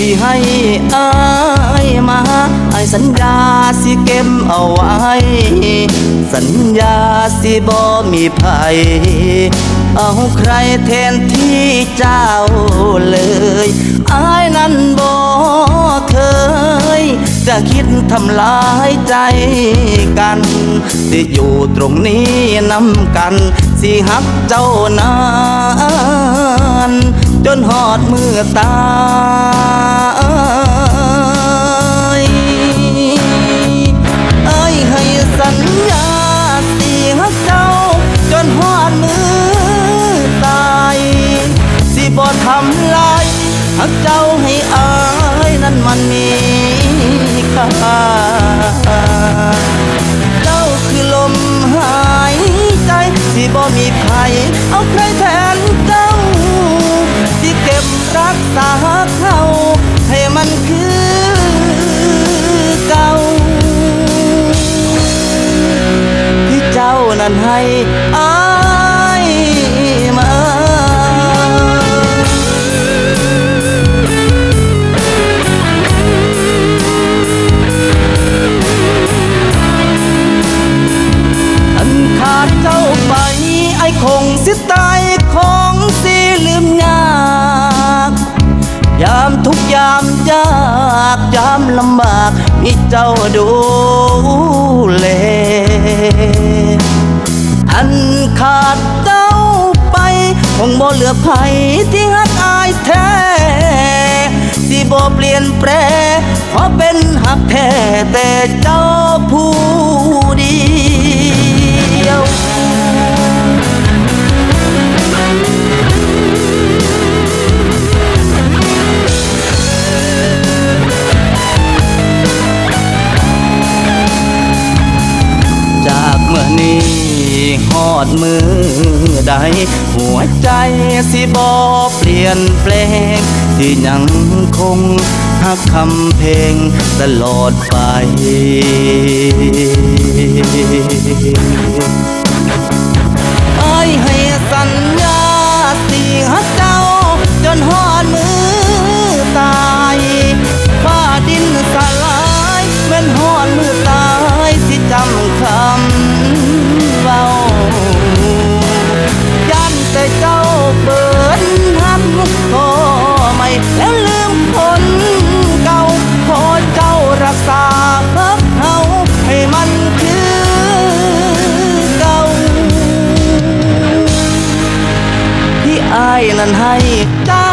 ที่ให้อายมาไอายสัญญาสิเก็บเอาไว้ สัญญาสิบ่มีภัย เอาใครแทนที่เจ้าเลยอายนั้นบ่เคย จะคิดทำลายใจกันที่อยู่ตรงนี้นำกัน สิหักเจ้านานจนหอดมือตาย ทำลายหักเจ้าให้อายนั้นมันมีค่าเจ้าคือลมหายใจที่บ่มีใครเอาใครแทนเจ้า ที่เก็บรักษาเขาให้มันคือเก่าที่เจ้านั้นให้อาย ลำบากมีเจ้าดูแลอันขาดเจ้าไป คงบ่เหลือใครที่หักอายแท้สิบ่เปลี่ยนแปลขอเป็นหักแท้แต่เจ้าผู้เดียว อดมือใด หัวใจสิบอเปลี่ยนแปลง ที่ยังคงหักคำเพลงตลอดไปไอ้ให้สัญายนั้นให้ได้